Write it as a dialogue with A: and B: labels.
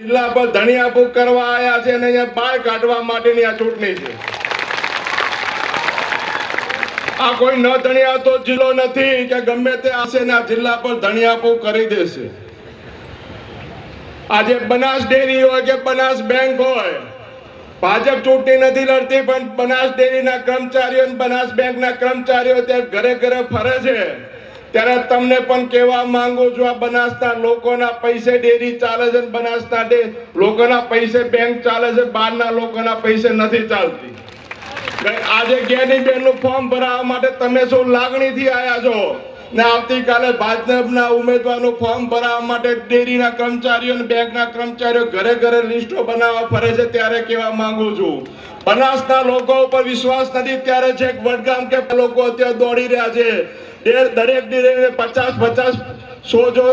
A: જિલ્લા પર ધણિયાપુક કરવા આવ્યા છે અને અહીંયા બાળ કાઢવા માટેની આ ચૂંટણી છે. આ કોઈ ન ધણિયાતો જિલ્લો નથી કે ગમે તે હશે ને આ જિલ્લા પર ધણિયાપુક કરી દેશે. આજે બનાસ ડેરી હોય કે બનાસ બેંક હોય, ભાજપ ચૂંટણી નથી લડતી, પણ બનાસ ડેરીના કર્મચારીઓ બનાસ બેંકના કર્મચારીઓ ત્યાં ઘરે ઘરે ફરે છે. ત્યારે તમને પણ કહેવા માંગુ છું, આ બનાસના લોકોના પૈસે ડેરી ચાલે છે બનાસતા ડે લોકોના પૈસે બેંક ચાલે છે, બહારના લોકોના પૈસે નથી ચાલતી. આજે ગેની બેનનું ફોર્મ ભરાવવા માટે તમે શું લાગણીથી આયા છો? ને આવતીકાલે ભાજપના ઉમેદવારનું ફોર્મ ભરાવવા માટે ડેરીના કર્મચારીઓ અને બેંકના કર્મચારીઓ ઘરે ઘરે લિસ્ટો બનાવવા ફરે છે ત્યારે કહેવા માંગુ છું. બનાસના લોકો ઉપર વિશ્વાસ નથી, ત્યારે છે વડગામ કે લોકો અત્યારે દોડી રહ્યા છે. દરેક ડેરી પચાસ પચાસ સો જો